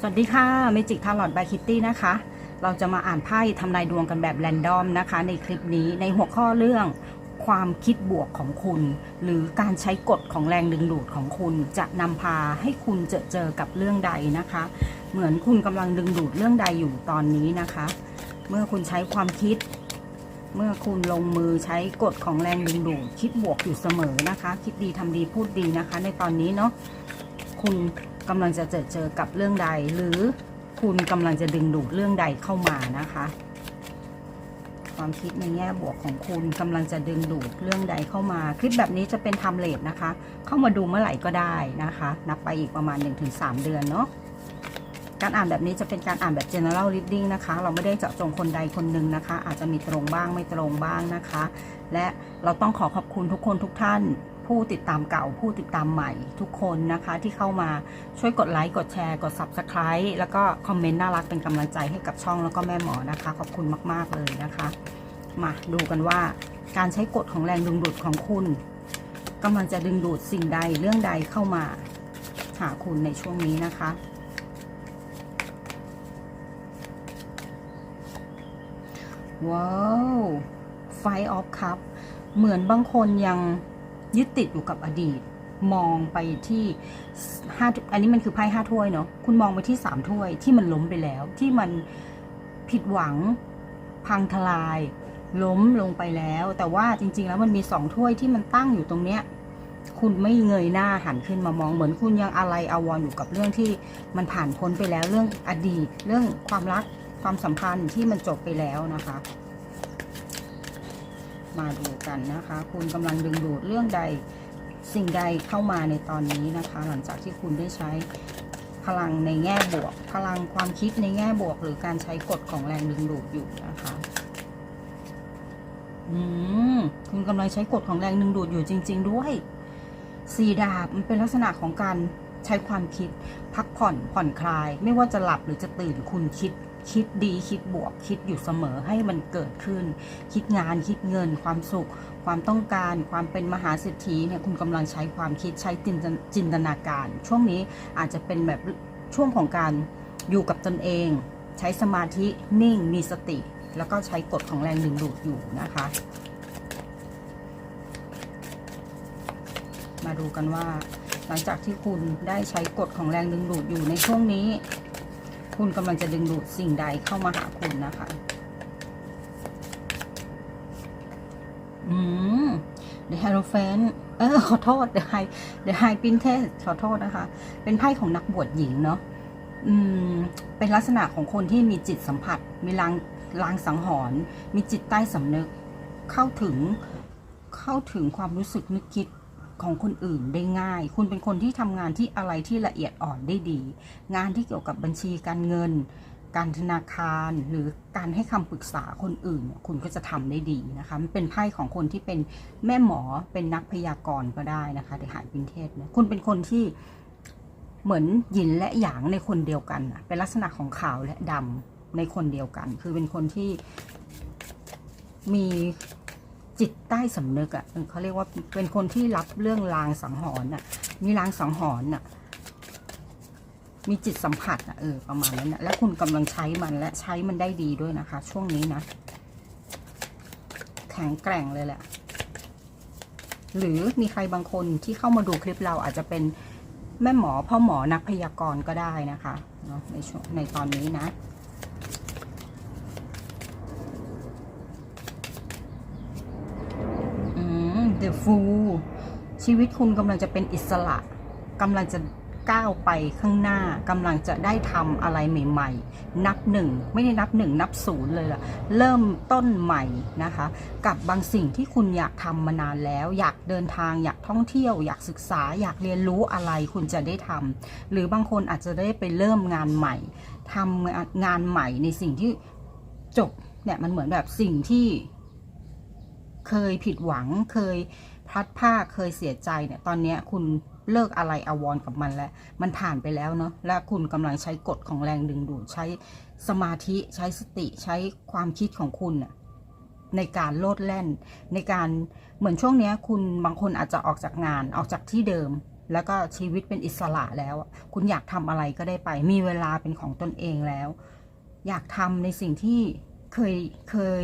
สวัสดีค่ะเมจิกทาร์ลอตบายคิตตี้นะคะ เราจะมาอ่านไพ่ทำนายดวงกันแบบแรนดอมนะคะ ในคลิปนี้ในหัวข้อเรื่องความคิดบวกของคุณ หรือการใช้กฎของแรงดึงดูดของคุณจะนำพาให้คุณเจอเจอกับเรื่องใดนะคะ เหมือนคุณกำลังดึงดูดเรื่องใดอยู่ตอนนี้นะคะ เมื่อคุณใช้ความคิด เมื่อคุณลงมือใช้กฎของแรงดึงดูด คิดบวกอยู่เสมอนะคะ คิดดีทำดีพูดดีนะคะ ในตอนนี้เนาะคุณ กำลังจะเจอเจอกับเรื่องใด หรือคุณกำลังจะดึงดูดเรื่องใดเข้ามานะคะ ความคิดในแง่บวกของคุณกำลังจะดึงดูดเรื่องใดเข้ามา คลิปแบบนี้จะเป็นทม์เลทนะคะ เข้ามาดูเมื่อไหร่ก็ได้นะคะ นับไปอีกประมาณ 1-3 เดือนเนาะการอ่านแบบนี้จะเป็นการอ่านแบบ general reading นะคะ เราไม่ได้เจาะจงคนใดคนหนึ่งนะคะ อาจจะมีตรงบ้างไม่ตรงบ้างนะคะ และเราต้องขอขอบคุณทุกคนทุกท่าน ผู้ติดตามเก่าผู้ติดตามใหม่ทุกคนนะคะที่เข้ามาช่วยกดไลค์กดแชร์ กด subscribe แล้วก็คอมเมนต์น่ารักเป็นกำลังใจให้กับช่องแล้วก็แม่หมอนะคะ ขอบคุณมาก ๆ เลยนะคะ มาดูกันว่าการใช้กฎของแรงดึงดูดของคุณกำลังจะดึงดูดสิ่งใดเรื่องใดเข้ามาหาคุณในช่วงนี้นะคะว้าวไฟออฟคัพเหมือนบางคนยัง ยึดติดอยู่กับอดีต มองไปที่ห้าอันนี้มันคือไพ่ห้าถ้วยเนาะคุณมองไปที่สามถ้วยที่มันล้มไปแล้ว ที่มันผิดหวังพังทลาย ล้มลงไปแล้ว แต่ว่าจริง ๆ แล้วมันมีสองถ้วยที่มันตั้งอยู่ตรงเนี้ยคุณไม่เงยหน้าหันขึ้นมามองเหมือนคุณยังอะไรอาวรณ์อยู่กับเรื่องที่มันผ่านพ้นไปแล้วเรื่องอดีต เรื่องความรักความสัมพันธ์ที่มันจบไปแล้วนะคะ มาดูกันนะคะ คุณกำลังดึงดูดเรื่องใดสิ่งใดเข้ามาในตอนนี้นะคะ หลังจากที่คุณได้ใช้พลังในแง่บวก พลังความคิดในแง่บวก หรือการใช้กฎของแรงดึงดูดอยู่นะคะอืมคุณกำลังใช้กฎของแรงดึงดูดอยู่จริง ๆ ด้วยสีดาบมันเป็นลักษณะของการใช้ความคิด พักผ่อนผ่อนคลาย ไม่ว่าจะหลับหรือจะตื่นคุณคิด คิดดีคิดบวก คิดอยู่เสมอให้มันเกิดขึ้น คิดงานคิดเงิน ความสุข ความต้องการ ความเป็นมหาเศรษฐีเนี่ยคุณกำลังใช้ความคิดใช้จินตจินตนาการ ช่วงนี้อาจจะเป็นแบบช่วงของการอยู่กับตนเอง ใช้สมาธินิ่งมีสติ แล้วก็ใช้กฎของแรงดึงดูดอยู่นะคะ มาดูกันว่า หลังจากที่คุณได้ใช้กฎของแรงดึงดูดอยู่ในช่วงนี้ คุณกำลังจะดึงดูดสิ่งใดเข้ามาหาคุณนะคะ อืม The Hierophant เออ ขอโทษ The High The High Princess ขอโทษนะคะ เป็นไพ่ของนักบวชหญิงเนาะ อืม เป็นลักษณะของคนที่มีจิตสัมผัส มีลางลางสังหรณ์ มีจิตใต้สำนึก เข้าถึง เข้าถึงความรู้สึกนึกคิด ของคนอื่นได้ง่าย คุณเป็นคนที่ทำงานที่อะไรที่ละเอียดอ่อนได้ดี งานที่เกี่ยวกับบัญชีการเงิน การธนาคารหรือการให้คำปรึกษาคนอื่นเนี่ยคุณก็จะทำได้ดีนะคะมันเป็นไพ่ของคนที่เป็นแม่หมอเป็นนักพยากรณ์ก็ได้นะคะในหายพินเทศนี่ยคุณเป็นคนที่เหมือนหยินและหยางในคนเดียวกันเป็นลักษณะของขาวและดำในคนเดียวกัน คือเป็นคนที่มี จิตใต้สำนึกอะ่ะเขาเรียกว่าเป็นคนที่รับเรื่องลางสังหรณ์อะ มีลางสังหรณ์อะ มีจิตสัมผัสอะเออประมาณนั้นนะและคุณกำลังใช้มันและใช้มันได้ดีด้วยนะคะ ช่วงนี้นะแข็งแกร่งเลยแหละ หรือมีใครบางคนที่เข้ามาดูคลิปเราอาจจะเป็นแม่หมอพ่อหมอนักพยากรณ์ก็ได้นะคะเนาะในช่วงในตอนนี้นะ อื ม The Fool ชีวิตคุณกำลังจะเป็นอิสระกำลังจะก้าวไปข้างหน้ากำลังจะได้ทำอะไรใหม่ ๆ นับหนึ่งไม่ได้นับหนึ่งนับศูนย์เลยล่ะเริ่มต้นใหม่นะคะ กับบางสิ่งที่คุณอยากทำมานานแล้ว อยากเดินทางอยากท่องเที่ยว อยากศึกษา อยากเรียนรู้อะไรคุณจะได้ทำหรือบางคนอาจจะได้ไปเริ่มงานใหม่ทำงานใหม่ในสิ่งที่จบเนี่ยมันเหมือนแบบสิ่งที่ เคยผิดหวังเคย พลัดพราเคยเสียใจเนี่ยตอนนี้คุณเลิกอะไรอาวรกับมันแล้ว มันผ่านไปแล้วเนาะและคุณกำลังใช้กฎของแรงดึงดูดใช้สมาธิใช้สติใช้ความคิดของคุณน่ะในการโลดแล่น ในการเหมือนช่วงนี้คุณบางคนอาจจะออกจากงานออกจากที่เดิม แล้วก็ชีวิตเป็นอิสระแล้ว คุณอยากทำอะไรก็ได้ไป มีเวลาเป็นของตนเองแล้ว อยากทำในสิ่งที่เคยเคย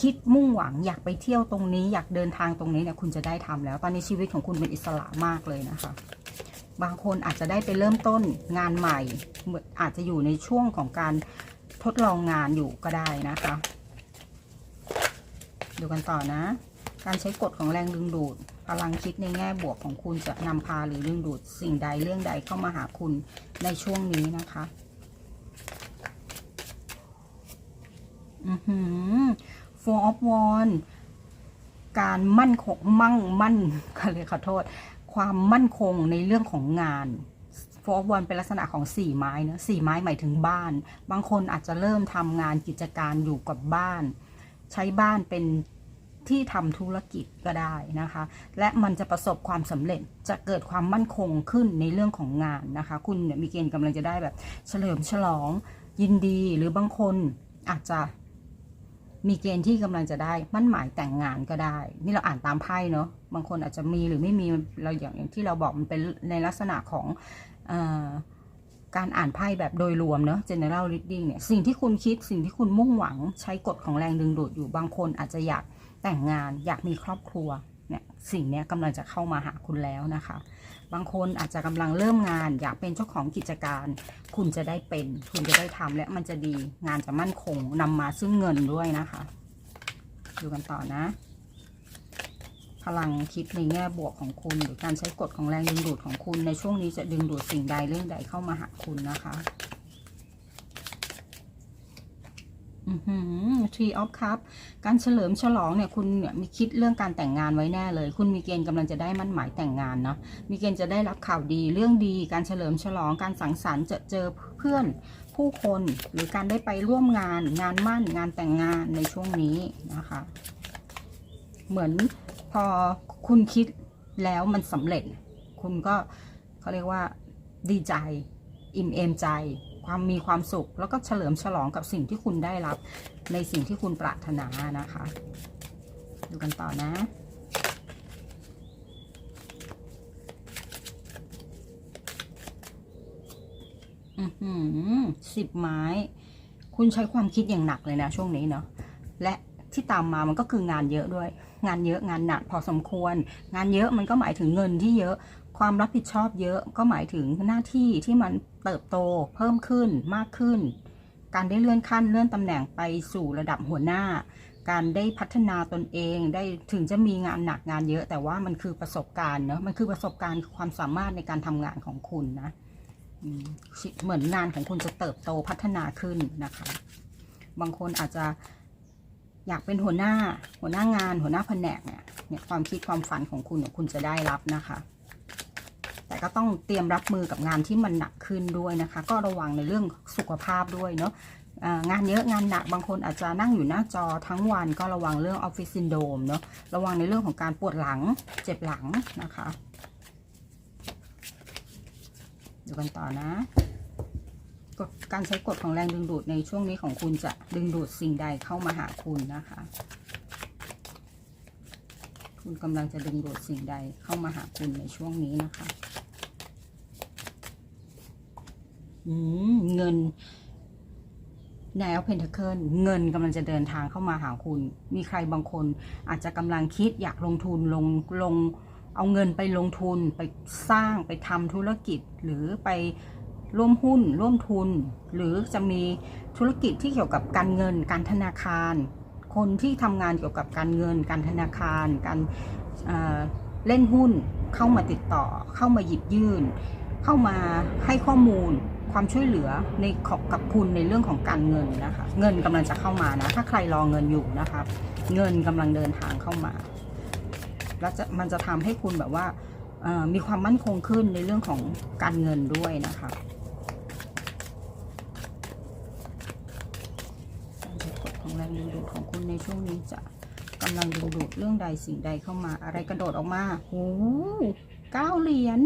คิดมุ่งหวังอยากไปเที่ยวตรงนี้ อยากเดินทางตรงนี้เนี่ยคุณจะได้ทำแล้ว ตอนนี้ชีวิตของคุณเป็นอิสระมากเลยนะคะ บางคนอาจจะได้ไปเริ่มต้นงานใหม่อนอาจจะอยู่ในช่วงของการทดลองงานอยู่ก็ได้นะคะ ดูกันต่อนะ การใช้กฎของแรงดึงดูดพลังคิดในแง่บวกของคุณจะนำพาหรือดึงดูดสิ่งใดเรื่องใดเข้ามาหาคุณในช่วงนี้นะคะ อือหือ Four of Wands การมั่นคงมั่งมั่นก็เลยขอโทษ ความมั่นคงในเรื่องของงาน Four of Wands เป็นลักษณะของสี่ไม้เนะสี่ไม้หมายถึงบ้าน บางคนอาจจะเริ่มทำงานกิจการอยู่กับบ้าน ใช้บ้านเป็นที่ทำธุรกิจก็ได้นะคะ และมันจะประสบความสำเร็จจะเกิดความมั่นคงขึ้นในเรื่องของงานนะคะ คุณมีเกณฑ์กำลังจะได้แบบเฉลิมฉลองยินดีหรือบางคนอาจจะ มีเกณฑ์ที่กำลังจะได้มั่นหมายแต่งงานก็ได้ นี่เราอ่านตามไพ่เนาะบางคนอาจจะมีหรือไม่มีเราอย่างอย่างที่เราบอกมันเป็นในลักษณะของออการอ่านไพ่แบบโดยรวมเนาะ general reading เนี่ยสิ่งที่คุณคิดสิ่งที่คุณมุ่งหวังใช้กฎของแรงดึงดูดอยู่บางคนอาจจะอยากแต่งงาน อยากมีครอบครัว เนี่ยสิ่งนี้กำลังจะเข้ามาหาคุณแล้วนะคะ บางคนอาจจะกำลังเริ่มงาน อยากเป็นเจ้าของกิจการ คุณจะได้เป็น คุณจะได้ทำและมันจะดีงานจะมั่นคงนำมาซึ่งเงินด้วยนะคะดูกันต่อนะ พลังคิดในแง่บวกของคุณ หรือการใช้กฎของแรงดึงดูดของคุณในช่วงนี้จะดึงดูดสิ่งใดเรื่องใดเข้ามาหาคุณนะคะ อืออ Tree of Cup การเฉลิมฉลองเนี่ยคุณเนี่ยมีคิดเรื่องการแต่งงานไว้แน่เลย คุณมีเกณฑ์กำลังจะได้มั่นหมายแต่งงานเนาะมีเกณฑ์จะได้รับข่าวดีเรื่องดี การเฉลิมฉลองการสังสรรค์จะเจอเพื่อนผู้คนหรือการได้ไปร่วมงาน งานมั่นงานแต่งงานในช่วงนี้นะคะ เหมือนพอคุณคิดแล้วมันสำเร็จ คุณก็เขาเรียกว่าดีใจ อิ่มเอมใจ ความมีความสุข แล้วก็เฉลิมฉลองกับสิ่งที่คุณได้รับ ในสิ่งที่คุณปรารถนานะคะ ดูกันต่อนะอือหือสิบไม้ คุณใช้ความคิดอย่างหนักเลยนะช่วงนี้เนาะและที่ตามมามันก็คืองานเยอะด้วย งานเยอะงานหนักพอสมควร งานเยอะมันก็หมายถึงเงินที่เยอะ ความรับผิดชอบเยอะก็หมายถึงหน้าที่ที่มันเติบโตเพิ่มขึ้นมากขึ้น การได้เลื่อนขั้นเลื่อนตำแหน่งไปสู่ระดับหัวหน้า การได้พัฒนาตนเองได้ถึงจะมีงานหนักงานเยอะ แต่ว่ามันคือประสบการณ์เนอะมันคือประสบการณ์ความสามารถในการทำงานของคุณนะเหมือนงานของคุณจะเติบโตพัฒนาขึ้นนะคะ บางคนอาจจะอยากเป็นหัวหน้าหัวหน้างาน หัวหน้าแผนกเนี่ยเนี่ยความคิดความฝันของคุณคุณจะได้รับนะคะ ก็ต้องเตรียมรับมือกับงานที่มันหนักขึ้นด้วยนะคะ ก็ระวังในเรื่องสุขภาพด้วยเนาะงานเยอะงานหนักบางคนอาจจะนั่งอยู่หน้าจอทั้งวันก็ระวังเรื่องออฟฟิศซินโดมเนาะระวังในเรื่องของการปวดหลังเจ็บหลังนะคะดูกันต่อนะกฎการใช้กฎของแรงดึงดูดในช่วงนี้ของคุณจะดึงดูดสิ่งใดเข้ามาหาคุณนะคะ คุณกำลังจะดึงดูดสิ่งใดเข้ามาหาคุณในช่วงนี้นะคะ อืม เงินแนวเพนทเคิลเงินกำลังจะเดินทางเข้ามาหาคุณ มีใครบางคนอาจจะกำลังคิดอยากลงทุนลงลงเอาเงินไปลงทุนไปสร้างไปทำธุรกิจหรือไปร่วมหุ้น ร่วมทุน หรือจะมีธุรกิจที่เกี่ยวกับการเงินการธนาคาร คนที่ทำงานเกี่ยวกับการเงิน การธนาคาร การเเล่นหุ้นเข้ามาติดต่อเข้ามาหยิบยื่น เข้ามาให้ข้อมูล ความช่วยเหลือในของกับคุณในเรื่องของการเงินนะคะ เงินกำลังจะเข้ามานะ ถ้าใครรอเงินอยู่นะคะเงินกำลังเดินทางเข้ามา แล้วจะมันจะทำให้คุณแบบว่ามีความมั่นคงขึ้นในเรื่องของการเงินด้วยนะคะการใช้กฎของแรงดึงดูดของคุณในช่วงนี้จะกำลังดึงดูดเรื่องใดสิ่งใดเข้ามา อะไรกระโดดออกมาโอ้เก้าเหรียญ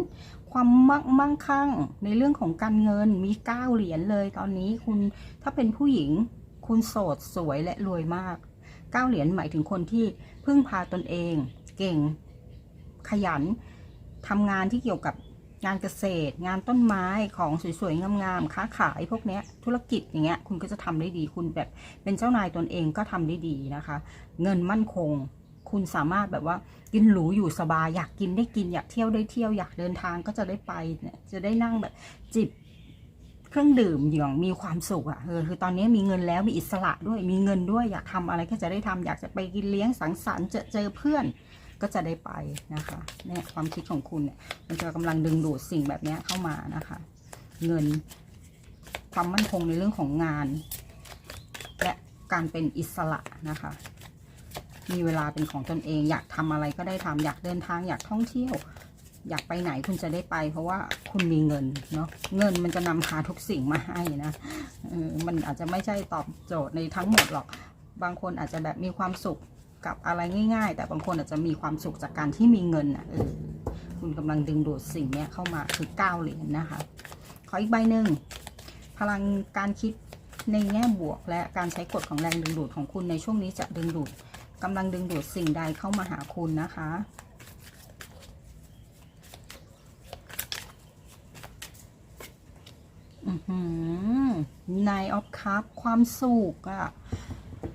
ความมั่งมั่งคั่งในเรื่องของการเงินมีเก้าเหรียญเลยตอนนี้คุณถ้าเป็นผู้หญิงคุณโสดสวยและรวยมากเก้าเหรียญหมายถึงคนที่พึ่งพาตนเอง เก่ง ขยันทำงานที่เกี่ยวกับงานเกษตร งานต้นไม้ของสวยๆงามๆค้าขายพวกเนี้ยธุรกิจอย่างเงี้ยคุณก็จะทำได้ดีคุณแบบเป็นเจ้านายตนเองก็ทำได้ดีนะคะ เงินมั่นคง คุณสามารถแบบว่ากินหรูอยู่สบายอยากกินได้กินอยากเที่ยวได้เที่ยวอยากเดินทางก็จะได้ไปเนี่ยจะได้นั่งแบบจิบเครื่องดื่มอย่างมีความสุขอะ่ะเออคือตอนนี้มีเงินแล้วมีอิสระด้วยมีเงินด้วยอยากทำอะไรก็จะได้ทำอยากจะไปกินเลี้ยงสังสรรค์เจอเจอเพื่อนก็จะได้ไปนะคะเนี่ยความคิดของคุณเนี่ยมันจะกำลังดึงดูดสิ่งแบบนี้เข้ามานะคะ เงินความมั่นคงในเรื่องของงาน และการเป็นอิสระนะคะ มีเวลาเป็นของตนเอง อยากทำอะไรก็ได้ทำอยากเดินทางอยากท่องเที่ยว อยากไปไหนคุณจะได้ไป เพราะว่าคุณมีเงินเนาะเงินมันจะนำพาทุกสิ่งมาให้นะมันอาจจะไม่ใช่ตอบโจทย์ในทั้งหมดหรอก บางคนอาจจะแบบมีความสุขกับอะไรง่าย ๆ แต่บางคนอาจจะมีความสุขจากการที่มีเงินอะเออคุณกำลังดึงดูดสิ่งเนี้ยเข้ามาคือเก้าเหรียญนะคะขออีกใบหนึ่งพลังการคิดในแง่บวกและการใช้กฎของแรงดึงดูดของคุณในช่วงนี้จะดึงดูด กำลังดึงดูดสิ่งใดเข้ามาหาคุณนะคะนายออฟคัพความสุขอะ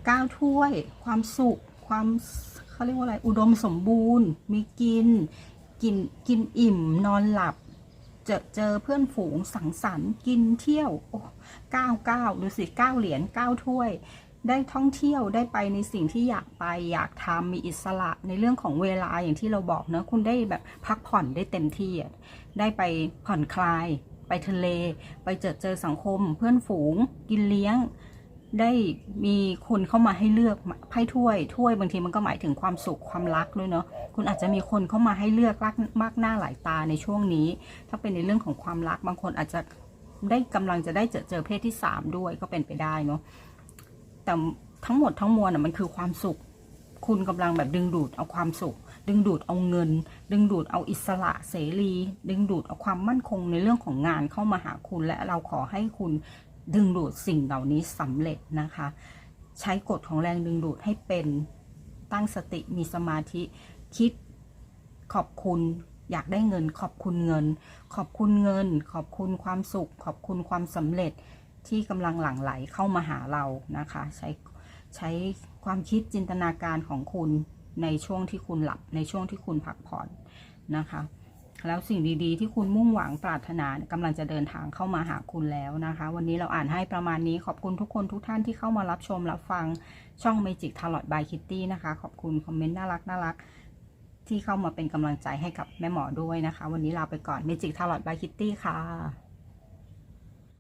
ก้าวถ้วย ความสุข ความเขาเรียกว่าอะไร อุดมสมบูรณ์ มีกิน กิน กินอิ่ม นอนหลับ เจอเจอเพื่อนฝูงสังสรรค์ กินเที่ยวโอ้เก้าเก้าดูสิเก้าเหรียญเก้าถ้วย ได้ท่องเที่ยวได้ไปในสิ่งที่อยากไปอยากทำมีอิสระในเรื่องของเวลาอย่างที่เราบอกเนอะคุณได้แบบพักผ่อนได้เต็มที่ได้ไปผ่อนคลาย ไปทะเล ไปเจอเจอสังคม เพื่อนฝูง กินเลี้ยง ได้มีคนเข้ามาให้เลือกไพ่ถ้วยถ้วยบางทีมันก็หมายถึงความสุขความรักด้วยเนาะคุณอาจจะมีคนเข้ามาให้เลือกรักมากหน้าหลายตาในช่วงนี้ ถ้าเป็นในเรื่องของความรักบางคนอาจจะได้กำลังจะได้เจอเจอเพศที่สามด้วยก็เป็นไปได้เนาะ แต่ทั้งหมดทั้งมวลอะมันคือความสุข คุณกำลังแบบดึงดูดเอาความสุข ดึงดูดเอาเงิน ดึงดูดเอาอิสระเสรี ดึงดูดเอาความมั่นคงในเรื่องของงานเข้ามาหาคุณและเราขอให้คุณดึงดูดสิ่งเหล่านี้สำเร็จนะคะ ใช้กฎของแรงดึงดูดให้เป็นตั้งสติมีสมาธิคิดขอบคุณอยากได้เงิน ขอบคุณเงิน ขอบคุณเงิน ขอบคุณความสุข ขอบคุณความสำเร็จ ที่กำลังหลั่งไหลเข้ามาหาเรานะคะ ใช้ใช้ความคิดจินตนาการของคุณในช่วงที่คุณหลับในช่วงที่คุณพักผ่อนนะคะ แล้วสิ่งดีๆ ที่คุณมุ่งหวังปรารถนากำลังจะเดินทางเข้ามาหาคุณแล้วนะคะ วันนี้เราอ่านให้ประมาณนี้ขอบคุณทุกคนทุกท่านที่เข้ามารับชมรับฟังช่อง Magic Tarot by Kitty นะคะ ขอบคุณคอมเมนต์น่ารักน่ารักที่เข้ามาเป็นกำลังใจให้กับแม่หมอด้วยนะคะ วันนี้ลาไปก่อน Magic Tarot by Kitty ค่ะ